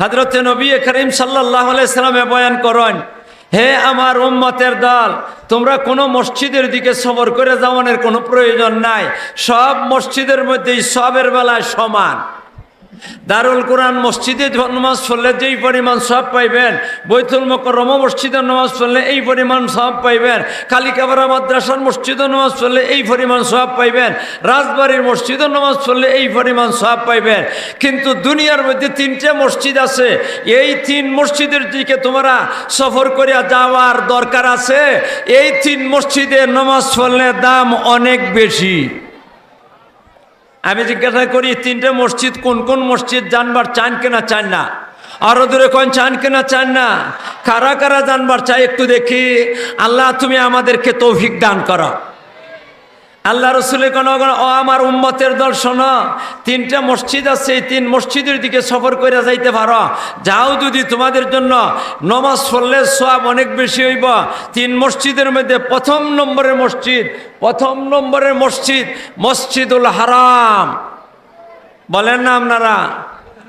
হজরত নবী করিম সাল্লাহ সাল্লামে বয়ান করেন, হে আমার উম্মতের দল, তোমরা কোনো মসজিদের দিকে সবর করে যাওয়ানের কোনো প্রয়োজন নাই। সব মসজিদের মধ্যেই সবের বেলায় সমান। দারুল কোরআন মসজিদে নামাজ পড়লে যেই পরিমাণ সব পাইবেন, বৈতুল মকরম মসজিদের নামাজ পড়লে এই পরিমাণ সব পাইবেন কালিকাবারা মাদ্রাসার মসজিদের নামাজ পড়লে এই পরিমাণ সব পাইবেন, রাজবাড়ির মসজিদে নামাজ পড়লে এই পরিমাণ সব পাইবেন। কিন্তু দুনিয়ার মধ্যে তিনটে মসজিদ আছে, এই তিন মসজিদের দিকে তোমরা সফর করে যাওয়ার দরকার আছে, এই তিন মসজিদে নামাজ পড়লে দাম অনেক বেশি। আমি জিজ্ঞাসা করি, তিনটে মসজিদ, কোন কোন মসজিদ জানবার চান কেনা চান না? আরও দূরে কোন চান কেনা চান না? কারা কারা জানবার চাই একটু দেখি। আল্লাহ তুমি আমাদেরকে তৌফিক দান করো। আল্লাহ রসুলের কোন ও আমার উম্মতের দল, শোনো, তিনটা মসজিদ আছে, এই তিন মসজিদের দিকে সফর করে যাইতে পারো। যাও যদি তোমাদের জন্য নমাজ পড়লে সব অনেক বেশি হইব। তিন মসজিদের মধ্যে প্রথম নম্বরের মসজিদ, প্রথম নম্বরের মসজিদ মসজিদুল হারাম। বলেন না আপনারা?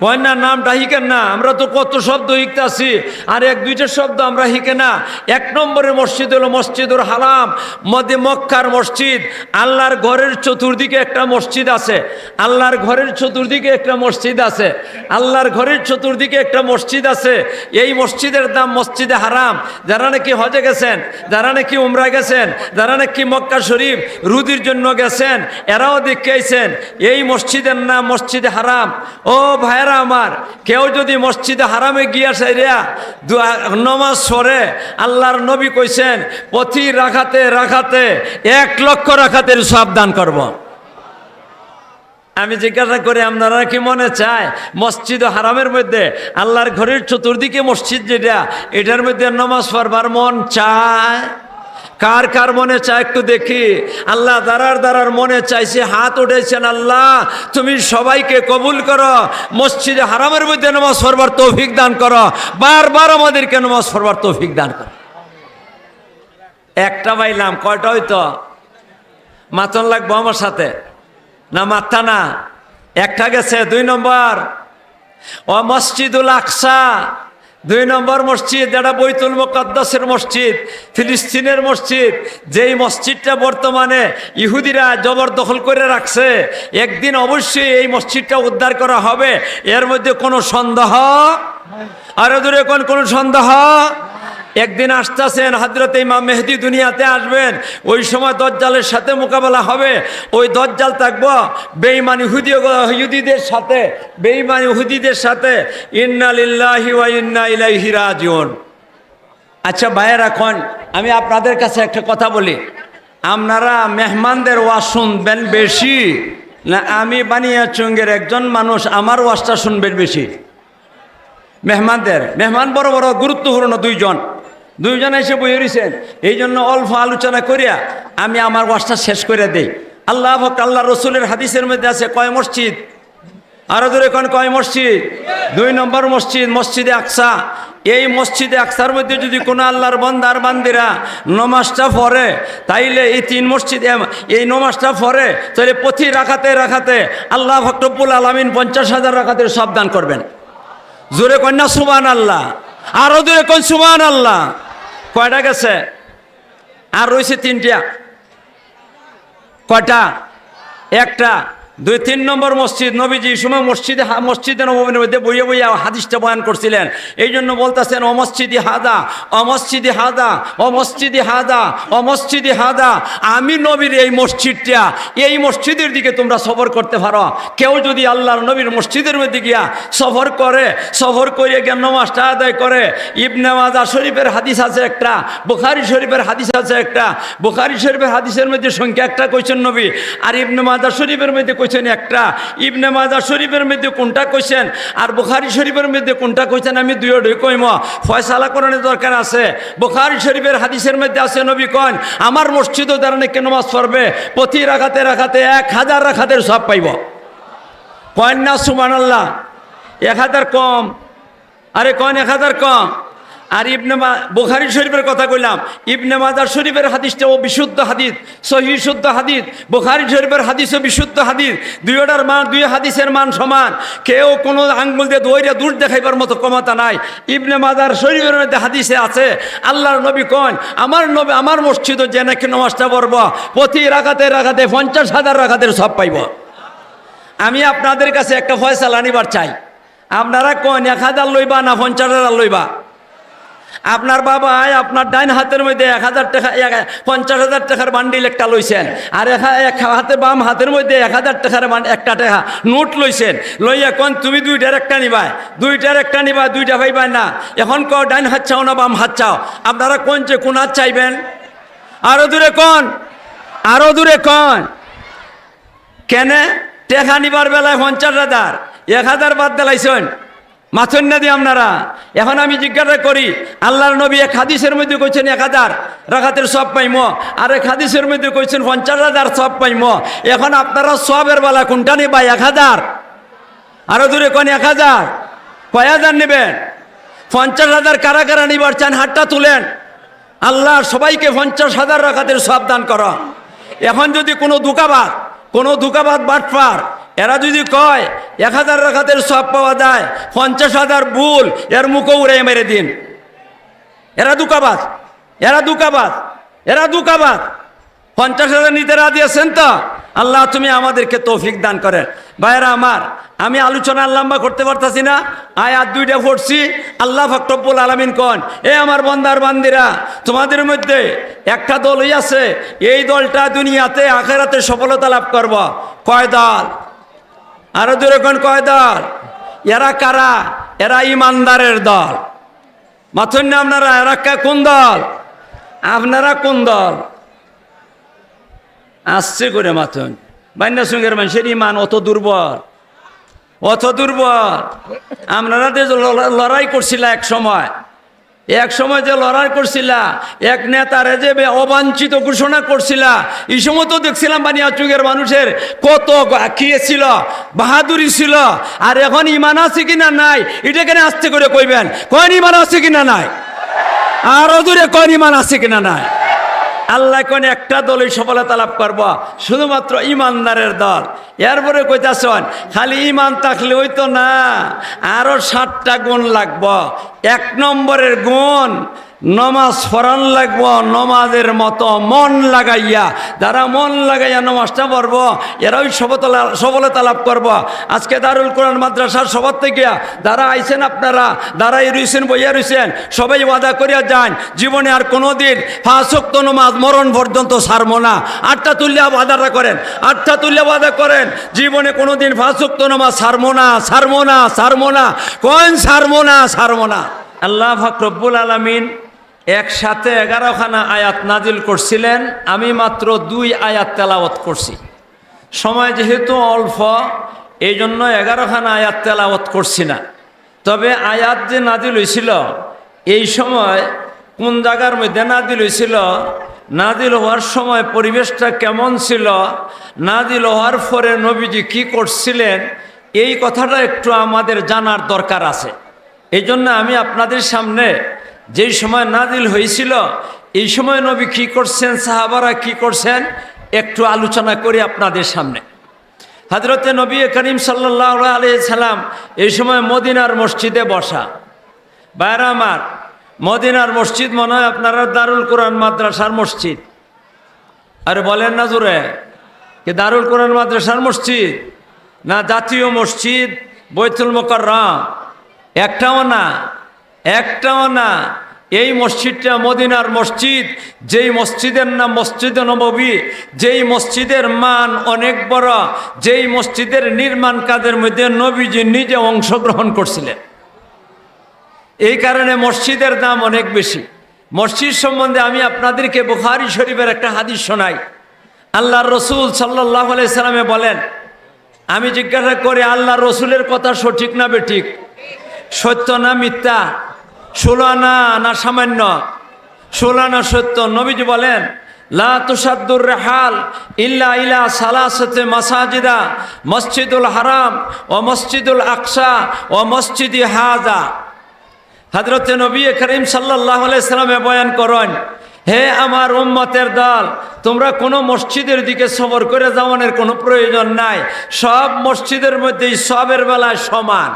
না নামটা হিকেন না? আমরা তো কত শব্দ হিকতে আছি আর এক দুইটা শব্দ আমরা হিকে না। এক নম্বরের মসজিদ হলো মসজিদুল হারাম। মধ্যে মক্কার মসজিদ। আল্লাহর ঘরের চতুর্দিকে একটা মসজিদ আছে। আল্লাহর ঘরের চতুর্দিকে একটা মসজিদ আছে। আল্লাহর ঘরের চতুর্দিকে একটা মসজিদ আছে। এই মসজিদের দাম মসজিদে হারাম। যারা নাকি হজে গেছেন, যারা নাকি উমরা গেছেন, যারা নাকি মক্কা শরীফ রুদির জন্য গেছেন, এরাও দেখেছেন এই মসজিদের নাম মসজিদে হারাম। ও ভাইয়েরা আমার। কেউ যদি মসজিদে হারামে গিয়া সাইরিয়া নমাজ সরে আল্লাহর নবী কইছেন, প্রতি রাখাতে রাখাতে এক লক্ষ রাখাতের সাবধান করব। আমি জিজ্ঞাসা করি, আপনারা কি মনে চায় মসজিদ হারামের মধ্যে আল্লাহর ঘরের চতুর্দিকে মসজিদ যেটা, এটার মধ্যে নমাজ পড়বার মন চায়? কার কার মনে চায় একটু দেখি? আল্লাহ দাঁড়ার দাঁড়ার মনে চাইছে হাত উঠেছেন, আল্লাহ, তুমি সবাইকে কবুল করো, মসজিদে হারামের মধ্যে নামাজ পড়বার তৌফিক দান করো, বারবার আমাদেরকে নামাজ পড়বার তৌফিক দান করো। একটা পাইলাম, কয়টা হইতো? মাতন লাগবো আমার সাথে? না মাত্তা না। একটা গেছে, দুই নম্বর। ও মসজিদুল আকসা দুই নম্বর মসজিদ এটা বৈতুল মোকাদ্দাসের মসজিদ, ফিলিস্তিনের মসজিদ, যেই মসজিদটা বর্তমানে ইহুদিরা জবরদখল করে রাখছে, একদিন অবশ্যই এই মসজিদটা উদ্ধার করা হবে। এর মধ্যে কোনো সন্দেহ? আরও দূরে কোন কোনো সন্দেহ? একদিন আসতেছেন হাজরত ইমাম মেহেদি দুনিয়াতে আসবেন, ওই সময় দজ্জালের সাথে মোকাবেলা হবে। ওই দজ্জাল থাকব বেইমান ইহুদি ইহুদিদের সাথে বেইমান ইহুদিদের সাথে। ইন্না লিল্লাহি ওয়া ইন্না ইলাইহি রাজিউন। আচ্ছা ভাইয়ের, এখন আমি আপনাদের কাছে একটা কথা বলি। আপনারা মেহমানদের ওয়াজ শুনবেন বেশি, না আমি বানিয়া চুঙ্গের একজন মানুষ, আমার ওয়াজটা শুনবেন বেশি? মেহমানদের, মেহমান বড় বড়, গুরুত্বপূর্ণ দুইজন। দুইজন এসে বই রয়েছেন এই জন্য অল্প আলোচনা করিয়া আমি আমার ওয়াজটা শেষ করে দেই। আল্লাহ ভক আল্লাহ রসুলের হাদিসের মধ্যে আছে, কয় মসজিদ? আরও দূরে কোন, কয় মসজিদ? দুই নম্বর মসজিদ, মসজিদে আকসা। এই মসজিদে আকসার মধ্যে যদি কোনো আল্লাহর বন্দার বান্দিরা নমাজটা পড়ে, তাইলে এই তিন মসজিদ এই নমাজটা পড়ে তাহলে প্রতি রাখাতে রাখাতে আল্লাহ ভক্তবুল আলমিন পঞ্চাশ হাজার রাখাতে সব দান করবেন। জোরে কন্যা সুমান আল্লাহ আরও দূরে কোন সুমান আল্লাহ কয়টা গেছে? আর রয়েছে তিনটা। কয়টা? একটা। দুই তিন নম্বর মসজিদ নবীজি সময় মসজিদে মসজিদে নবীর মধ্যে বইয়ে বইয়ে হাদিসটা বয়ান করছিলেন। এই জন্য বলতেছেন অমসজিদি হাদা অমসজিদি হাদা অমসজিদি হাদা অমসজিদি হাদা, আমি নবীর এই মসজিদটা, এই মসজিদের দিকে তোমরা সফর করতে পারো। কেউ যদি আল্লাহর নবীর মসজিদের মধ্যে গিয়া সফর করে সফর করে গিয়ে নমাজটা আদায় করে, ইবনে মাজা শরীফের হাদিস আছে একটা, বুখারি শরীফের হাদিস আছে একটা, বুখারি শরীফের হাদিসের মধ্যে সংখ্যা একটা কইছেন নবী, আর ইবনে মাজা শরীফের মধ্যে কইছেন একটা। ইবনে মাজা শরীফের মধ্যে কোনটা কইছেন? আর বুখারি শরীফের মধ্যে কোনটা কইছেন? আমি দুই কইম। ফয়সালা করানোর দরকার আছে। বুখারি শরীফের হাদিসের মধ্যে আছে, নবী কন আমার মসজিদও দ্বারা নাকি নমাজ পড়বে? প্রতি রাখাতে রাখাতে এক হাজার রাখাতের সব পাইব। কয়েন না সুমান আল্লাহ এক হাজার কম। আরে কন এক হাজার কম। আর ইবনে বুখারি শরীফের কথা কইলাম। ইবনে মাজার শরীফের হাদিসটা ও বিশুদ্ধ হাদিস সহি শুদ্ধ হাদিস, বুখারি শরীফের হাদিস ও বিশুদ্ধ হাদিস। দুইটার মান, দুই হাদিসের মান সমান। কেউ কোনো আঙ্গুল দিয়ে দইরে দূর দেখাইবার মতো ক্ষমতা নাই। ইবনে মাজার শরীফের মধ্যে হাদিসে আছে, আল্লাহর নবী কন, আমার নবী, আমার মসজিদও যে নাকি নমাজটা পড়ব? প্রতি রাখাতে রাখাতে পঞ্চাশ হাজার রাখাতের সব পাইব। আমি আপনাদের কাছে একটা ফয়সালা নিবার চাই। আপনারা কোন, এক হাজার লইবা না পঞ্চাশ হাজার লইবা? আপনার বাবা আপনার ডাইন হাতের মধ্যে এক হাজার টাকা পঞ্চাশ হাজার টাকার বান্ডিল একটা লইছেন। আর এক হাতে বাম হাতের মধ্যে এক হাজার টাকার একটা টাকা নোট লইছেন। লইয়া কোন, তুমি দুইটার একটা নিবা দুইটার একটা নিবা দুইটা ভাইবাই না। এখন ক ডাইন হাত চাও না বাম হাত চাও? আপনারা কোন যে কোন হাত চাইবেন? আরও দূরে কোন? আরও দূরে কোন? কেন? টেকা নিবার বেলায় পঞ্চাশ হাজার। এক হাজার বাদ দিলাইছেন। মাথন না দিয়ে আপনারা। এখন আমি জিজ্ঞাসা করি, আল্লাহর নবী এক হাদিসের মধ্যে কইছেন এক হাজার রাখাতের সব পাইম, আর এক হাদিসের মধ্যে কইছেন পঞ্চাশ হাজার সব পাইম। এখন আপনারা সবের বেলা কোনটা নিবা এক হাজার। আরও দূরে কোন এক হাজার? কয় হাজার নেবেন? পঞ্চাশ হাজার কারা কারা নিবার চান হাতটা তুলেন। আল্লাহ সবাইকে পঞ্চাশ হাজার রাখাতের সব দান করো। এখন যদি কোনো দুকাবাদ কোনো দুকাবাদ বাটপার এরা যদি কয়, এক হাজার রাখাতের সব পাওয়া যায়, পঞ্চাশ হাজার ভুল, এর মুখও উড়ে মেরে দিন। এরা দুকাবাদ এরা দুকাবাদ এরা দুকাবাদ পঞ্চাশ হাজার নিতে রাজি আছেন তো? আল্লাহ তুমি আমাদেরকে তৌফিক দান করেন। ভাইরা আমার, আমি আলোচনা লম্বা করতে পারতাছি না, আয়াত দুইটা পড়ছি। আল্লাহ ফকরবুল আলমিন কন, এ আমার বন্দার বান্দিরা, তোমাদের মধ্যে একটা দলই আছে, এই দলটা দুনিয়াতে, আখেরাতে সফলতা লাভ করব। কয় দল? আরও দূরে কোন কয় দল? এরা কারা? এরা ইমানদারের দল। মাথুন না আপনারা? এরা কোন দল? আপনারা কোন দল? আসছে করে মাথুন। বান্যা সঙ্গের মানুষের ইমান অত দুর্বল। অত দুর্বল। আপনারা লড়াই করছিল এক সময় এক সময় যে লড়াই করছিলা, এক নেতা যে অবাঞ্ছিত ঘোষণা করছিলা, এই সময় তো দেখছিলাম বানিয়া যুগের মানুষের কত ছিল, বাহাদুরি ছিল, আর এখন ইমান আছে কিনা নাই, এটা কেন আস্তে করে কইবেন? কয়েন ইমান আছে কিনা নাই? আর দূরে কয়েন ইমান আছে কিনা নাই? আল্লাহ কোন একটা দলই সফলতা লাভ করব। শুধুমাত্র ইমানদারের দল। এরপরে কইতাছন খালি ইমান থাকলে ওই তো না, আরও সাতটা গুণ লাগব। এক নম্বরের গুণ নমাজ ফরান লাগব, নমাজের মতো মন লাগাইয়া। যারা মন লাগাইয়া নমাজটা পড়ব এরাই সফলতা সফলতা লাভ করব। আজকে দারুল কোরআন মাদ্রাসার সবার থেকে যারা আইছেন আপনারা দাঁড়াই রইছেন, বইয়া রইছেন, সবাই ওয়াদা করিয়া যান, জীবনে আর কোনো দিন ফাঁসক্ত নমাজ মরণ পর্যন্ত সারমো না। আটটা তুল্যা ওয়াদাটা করেন, আটটা তুল্যা ওয়াদা করেন, জীবনে কোনো দিন ফাঁসক্ত নমাজ সারমো না সারমো না সারমো না। কোন সারমো না সারমো না? আল্লাহ ফাকরব্বুল আলমিন একসাথে এগারোখানা আয়াত নাজিল করছিলেন, আমি মাত্র দুই আয়াত তেলাওয়াত করছি। সময় যেহেতু অল্প এই জন্য এগারোখানা আয়াত তেলাওয়াত করছি না। তবে আয়াত যে নাজিল হয়েছিল, এই সময় কোন জায়গার মধ্যে নাজিল হয়েছিল, নাজিল হওয়ার সময় পরিবেশটা কেমন ছিল, নাজিল হওয়ার পরে নবীজি কি করছিলেন, এই কথাটা একটু আমাদের জানার দরকার আছে। এই জন্য আমি আপনাদের সামনে যেই সময় নাজিল হয়েছিল, এই সময় নবী কি করছেন, সাহাবারা কি করছেন, একটু আলোচনা করি আপনাদের সামনে। হজরতে নবী করিম সাল্লাহ আলি সাল্লাম এই সময় মদিনার মসজিদে বসা। বাইরে মদিনার মসজিদ মনে হয় আপনারা দারুল কোরআন মাদ্রাসার মসজিদ। আরে বলেন না জোরে, কি দারুল কোরআন মাদ্রাসার মসজিদ? না জাতীয় মসজিদ বৈতুল মোকাররম? একটাও না। একটাও না। এই মসজিদটা মদিনার মসজিদ। যেই মসজিদের নাম মসজিদে নববী, যেই মসজিদের মান অনেক বড়, যেই মসজিদের নির্মাণ কাজের মধ্যে নবীজি নিজে অংশগ্রহণ করছিলেন। এই কারণে মসজিদের দাম অনেক বেশি। মসজিদ সম্বন্ধে আমি আপনাদেরকে বুখারি শরীফের একটা হাদিস শোনাই। আল্লাহ রসুল সাল্লাহ সাল্লামে বলেন, আমি জিজ্ঞাসা করি আল্লাহ রসুলের কথা সঠিক না বেঠিক? সত্য না মিথ্যা? ষোলানা না সামান্য ষোলানা সত্য নবীজি বলেন, লা তুসাদ্দুর রেহাল ইল্লা ইলা সালাসতে মাসাজিদা, মসজিদুল হারাম ও মসজিদুল আকসা ও মসজিদি হাজা। হজরত নবী করিম সাল্লাহ সাল্লামে বয়ান করেন, হে আমার উম্মতের দল, তোমরা কোনো মসজিদের দিকে সবর করে যাওয়ানের কোনো প্রয়োজন নাই, সব মসজিদের মধ্যেই সবের বেলায় সমান।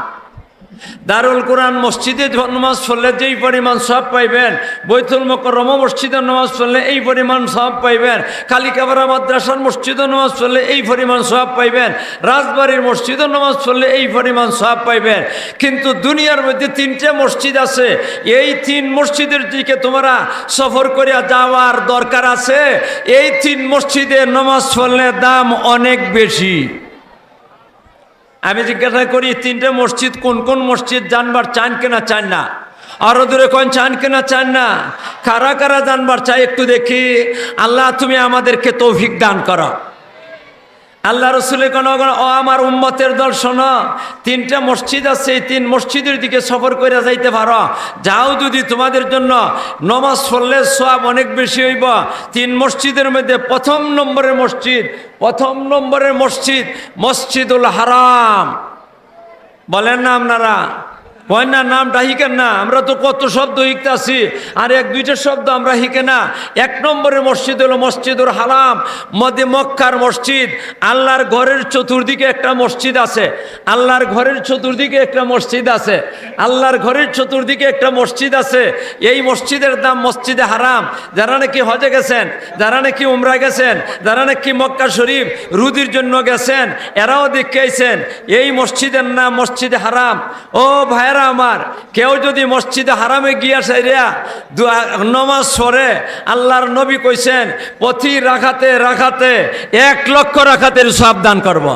দারুল কোরআন মসজিদে নামাজ পড়লে যেই পরিমাণ সব পাইবেন, বৈতুল মকরম মসজিদের নামাজ পড়লে এই পরিমাণ সব পাইবেন কালিকাবারা মাদ্রাসার মসজিদে নামাজ পড়লে এই পরিমাণ সব পাইবেন, রাজবাড়ির মসজিদে নামাজ পড়লে এই পরিমাণ সব পাইবেন। কিন্তু দুনিয়ার মধ্যে তিনটে মসজিদ আছে, এই তিন মসজিদের দিকে তোমরা সফর করিয়া যাওয়ার দরকার আছে, এই তিন মসজিদে নামাজ পড়লে দাম অনেক বেশি। আমি জিজ্ঞাসা করি, তিনটে মসজিদ, কোন কোন মসজিদ জানবার চান কেনা চান না? আরও দূরে কোন চান কেনা চান না? কারা কারা জানবার চাই একটু দেখি। আল্লাহ তুমি আমাদেরকে তৌফিক দান করো। আল্লাহ রসুলের কোনো ও আমার উম্মতের দর্শন শোনো, তিনটা মসজিদ আছে, এই তিন মসজিদের দিকে সফর করে যাইতে পারো। যাও যদি তোমাদের জন্য নমাজ পড়লে সব অনেক বেশি হইব। তিন মসজিদের মধ্যে প্রথম নম্বরের মসজিদ, প্রথম নম্বরের মসজিদ মসজিদুল হারাম। বলেন না আপনারা? কয় না নামটা হিকেন না। আমরা তো কত শব্দ হিকতে আছি আর এক দুইটা শব্দ আমরা হিকে না। এক নম্বরের মসজিদ হলো মসজিদুল হারাম, মধ্যে মক্কার মসজিদ। আল্লাহর ঘরের চতুর্দিকে একটা মসজিদ আছে। আল্লাহর ঘরের চতুর্দিকে একটা মসজিদ আছে। আল্লাহর ঘরের চতুর্দিকে একটা মসজিদ আছে। এই মসজিদের দাম মসজিদে হারাম। যারা নাকি হজে গেছেন, যারা নাকি উমরা গেছেন, যারা নাকি মক্কা শরীফ রুদির জন্য গেছেন, এরাও দেখে আইছেন, এই মসজিদের নাম মসজিদে হারাম। ও ভাইয়েরা আমার, কেউ যদি মসজিদে হারামে গিয়া নমাজ সরে আল্লাহর নবী কইছেন, পথি রাখাতে রাখাতে, এক লক্ষ রাখাতে সাবধান করব।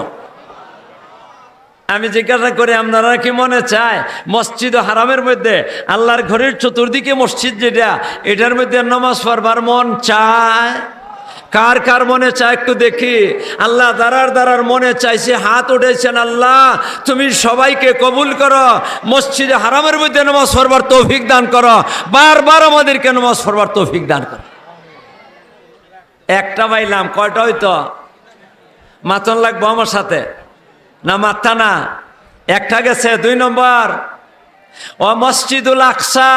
আমি জিজ্ঞাসা করি, আপনারা কি মনে চায়, মসজিদ হারামের মধ্যে, আল্লাহর ঘরের চতুর্দিকে মসজিদ যেটা, এটার মধ্যে নমাজ পড়বার মন চায় কার কার মনে চায় একটু দেখি? আল্লাহ দাঁড়ার দাঁড়ার মনে চাইছে হাত উঠেছেন, আল্লাহ, তুমি সবাইকে কবুল করো, মসজিদে হারামের মধ্যে নমাজ পড়বার তৌফিক দান করো, বারবার আমাদেরকে নমাজ পড়বার তৌফিক দান করো। একটা পাইলাম, কয়টা হয়তো মাতন লাগবো আমার সাথে? না মাথা না। একটা গেছে, দুই নম্বর। ও মসজিদুল আকসা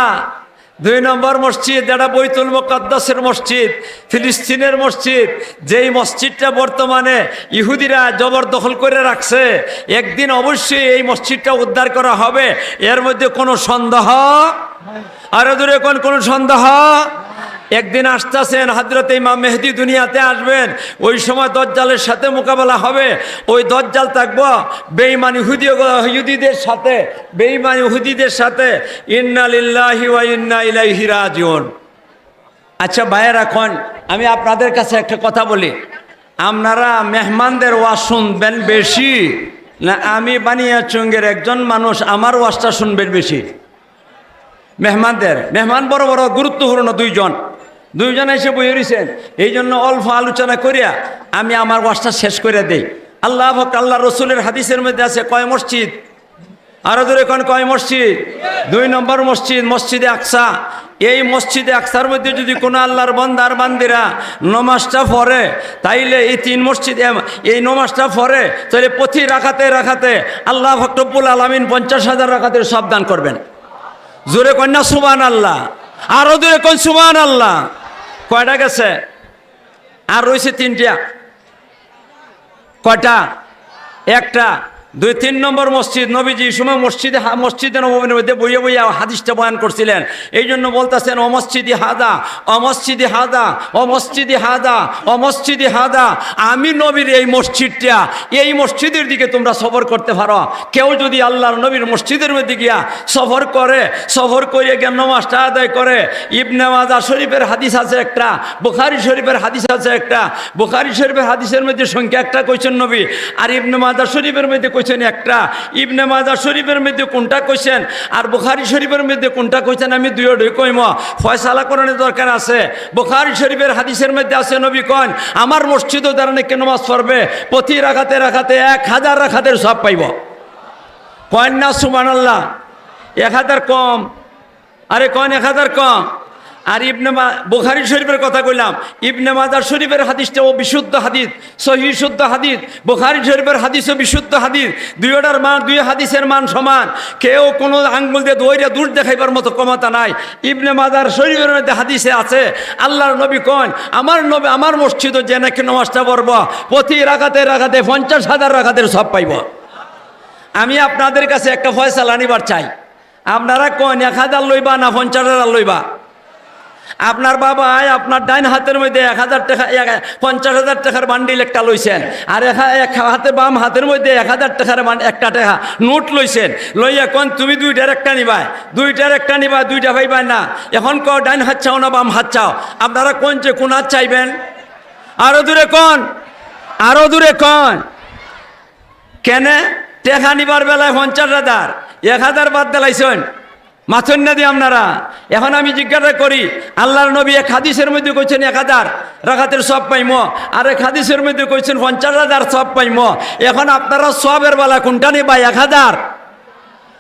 দুই নম্বর মসজিদ, এটা বৈতুল মোকাদ্দাসের মসজিদ, ফিলিস্তিনের মসজিদ। যেই মসজিদটা বর্তমানে ইহুদিরা জবরদখল করে রাখছে, একদিন অবশ্যই এই মসজিদটা উদ্ধার করা হবে। এর মধ্যে কোনো সন্দেহ? আরও দূরে কোন কোন সন্দেহ? একদিন আসতেছেন হাজরত ইমাম মেহেদি দুনিয়াতে আসবেন। ওই সময় দজ্জালের সাথে মোকাবেলা হবে। ওই দজ্জাল থাকব বেইমান ইহুদি ইহুদিদের সাথে বেইমান ইহুদিদের সাথে। ইন্না লিল্লাহি ওয়া আচ্ছা ভাইয়ের এখন আমি আপনাদের কাছে একটা কথা বলি। আপনারা মেহমানদের ওয়াজ শুনবেন বেশি, না আমি বানিয়া চুঙ্গের একজন মানুষ, আমার ওয়াজটা শুনবেন বেশি? মেহমানদের, মেহমান বড় বড় গুরুত্বপূর্ণ দুইজন। দুইজন এসে বই রয়েছেন এই জন্য অল্প আলোচনা করিয়া আমি আমার ওয়াজটা শেষ করে দেই। আল্লাহ ভক আল্লাহ রসুলের হাদিসের মধ্যে আছে, কয় মসজিদ? আরও দূরে কোন, কয় মসজিদ? দুই নম্বর মসজিদ, মসজিদে আকসা। এই মসজিদে আকসার মধ্যে যদি কোনো আল্লাহর বন্দার বান্দিরা নমাজটা পড়ে, তাইলে এই তিন মসজিদ এই নমাজটা পড়ে তাহলে প্রতি রাখাতে রাখাতে আল্লাহ ভক্তবুল আলমিন পঞ্চাশ হাজার রাখাতে সাবধান করবেন। জোরে কন্যা সুবান আল্লাহ আরও দূরে কন সুবান আল্লাহ কয়টা গেছে? আর রয়েছে তিনটা। কয়টা? একটা। দুই তিন নম্বর মসজিদ, নবীজি সময় মসজিদে মসজিদে নবীর মধ্যে বইয়ে বইয়া হাদিসটা বয়ান করছিলেন। এই জন্য বলতেছেন অমসজিদি হাদা অমসজিদি হাদা অমসজিদি হাদা অমসজিদি হাদা, আমি নবীর এই মসজিদটা, এই মসজিদের দিকে তোমরা সফর করতে পারো। কেউ যদি আল্লাহর নবীর মসজিদের মধ্যে গিয়া সফর করে, সফর করিয়ে গিয়ে নমাজটা আদায় করে, ইবনে মাজা শরীফের হাদিস আছে একটা, বুখারি শরীফের হাদিস আছে একটা, বুখারি শরীফের হাদিসের মধ্যে সংখ্যা একটা কইছেন নবী, আর ইবনে মাজা শরীফের মধ্যে কইছেন একটা। ইবনে মাজা শরীফের মধ্যে কোনটা কইছেন? আর বুখারি শরীফের মধ্যে কোনটা কইছেন? আমি দুই দুই কইম। ফয়সালা করানোর দরকার আছে। বুখারি শরীফের হাদিসের মধ্যে আছে, নবী কন আমার মসজিদও দ্বারা নাকি নমাজ পড়বে? প্রতি রাখাতে রাখাতে এক হাজার রাখাতের সব পাইব। কয়েন না সুমান আল্লাহ এক হাজার কম। আরে কন এক হাজার কম। আর ইবনে বুখারি শরীফের কথা কইলাম। ইবনে মাজার শরীফের হাদিসটা ও বিশুদ্ধ হাদিস সহি শুদ্ধ হাদিস, বুখারি শরীফের হাদিস ও বিশুদ্ধ হাদিস। দুইটার মান, দুই হাদিসের মান সমান। কেউ কোনো আঙ্গুল দিয়ে দইরে দূর দেখাইবার মতো ক্ষমতা নাই। ইবনে মাজার শরীফের মধ্যে হাদিসে আছে, আল্লাহর নবী কন, আমার নবী, আমার মসজিদ যে নাকি নমাজটা পড়ব, প্রতি রাখাতে রাখাতে পঞ্চাশ হাজার রাখাতের সব পাইব। আমি আপনাদের কাছে একটা ফয়সালা নিবার চাই। আপনারা কোন, এক হাজার লইবা না পঞ্চাশ হাজার লইবা? আপনার বাবা আপনার ডাইন হাতের মধ্যে এক হাজার টাকা পঞ্চাশ হাজার টাকার বান্ডিল একটা লইছেন। আর এক হাতে বাম হাতের মধ্যে এক হাজার টাকার একটা টাকা নোট লইছেন। লইয়া কোন, তুমি দুইটার একটা নিবা দুইটার একটা নিবা দুইটা ভাইবা না। এখন ক ডাইন হাত চাও না বাম হাত চাও? আপনারা কোন যে কোন হাত চাইবেন? আরও দূরে কন, আরও দূরে কন। কেন? টেকা নিবার বেলায় পঞ্চাশ হাজার, এক হাজার বাদ দিলাইছেন। মাথন না দিয়ে আপনারা। এখন আমি জিজ্ঞাসা করি, আল্লাহর নবী এক হাদিসের মধ্যে কইছেন এক হাজার রাখাতের সব পাইম, আর এক হাদিসের মধ্যে কইছেন পঞ্চাশ হাজার সব পাইম। এখন আপনারা সবের বেলা কোনটা নিবা, এক হাজার?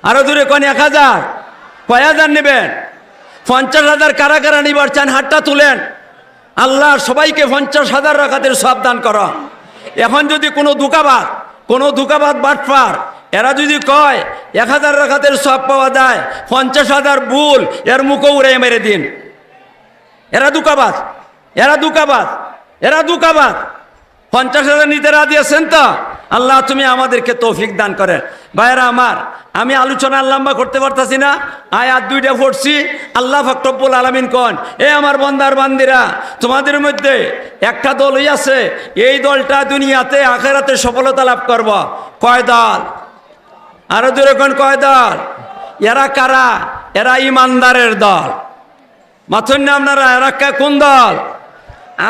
আরও দূরে কোন এক হাজার? কয় হাজার নেবেন? পঞ্চাশ হাজার কারা কারা নিবার চান, হাতটা তুলেন। আল্লাহ সবাইকে পঞ্চাশ হাজার রাখাতের সব দান করো। এখন যদি কোনো দুকাবাদ কোনো দুকাবাদ বাটফার এরা যদি কয়, এক হাজার রাখাতের সব পাওয়া যায়, পঞ্চাশ হাজার ভুল, এর মুখে উড়ে মেরে দিন। এরা দুকাবাদ এরা দুকাবাদ এরা দুকাবাদ পঞ্চাশ হাজার নিতে আছেন তো? আল্লাহ তুমি আমাদেরকে তৌফিক দান করেন ভাইয়েরা আমার, আমি আলোচনা লম্বা করতে পারতাছি না, আয়াত দুইটা পড়ছি। আল্লাহ ফকরব্বুল আলমিন কন, এ আমার বন্দার বান্দিরা, তোমাদের মধ্যে একটা দলই আছে, এই দলটা দুনিয়াতে, আখেরাতে সফলতা লাভ করব। কয় দল? আরও দূরে কোন কয় দল? এরা কারা? এরা ইমানদারের দল। মাথুন আপনারা, এরা কোন দল?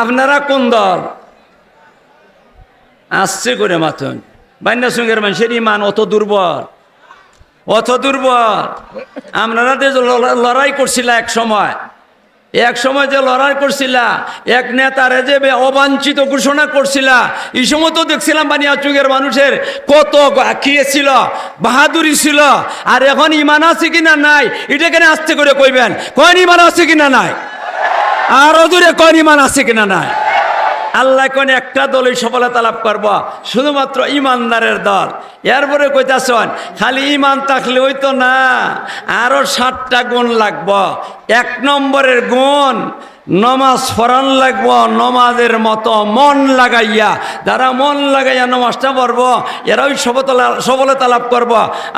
আপনারা কোন দল? আসছে করে মাথুন। বান্যা সঙ্গের মানুষের ইমান অত দুর্বল। অত দুর্বল। আপনারা লড়াই করছিলা এক সময় এক সময় যে লড়াই করছিলা, এক নেতা যে বে- অবাঞ্ছিত ঘোষণা করছিলা, এই সময় তো দেখছিলাম বানিয়া চুগের মানুষের কত ছিল বাহাদুরি ছিল, আর এখন ইমান আছে কিনা নাই এটা কেন আস্তে করে কইবেন, কোন ইমান আছে কিনা নাই? আরও দূরে কোন ইমান আছে কিনা নাই? আল্লাহ কোন একটা দলই সফলতা লাভ করব, শুধুমাত্র ইমানদারের দল। এরপরে কইতাছন খালি ইমান থাকলে ওই তো না, আরও সাতটা গুণ লাগব। এক নম্বরের গুণ নমাজ ফরান লাগব, নমাজের মতো মন লাগাইয়া। যারা মন লাগাইয়া নমাজটা পড়ব, এরাই সফলতা লাভ করব।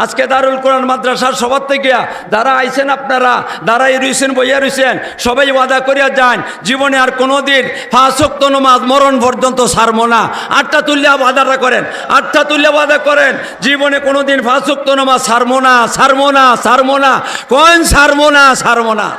আজকে দারুল কোরআন মাদ্রাসার সবার থেকে যারা আইছেন আপনারা দাঁড়াই রইছেন, বইয়া রইছেন, সবাই ওয়াদা করিয়া যান, জীবনে আর কোনো দিন ফাঁসক্ত নমাজ মরণ পর্যন্ত সারবো না। আটটা তুল্যা ওয়াদাটা করেন, আটটা তুল্যা ওয়াদা করেন, জীবনে কোনো দিন ফাঁসক্ত নমাজ সারবো না সারবো না সারবো না। কোন সারবো না সারবো না।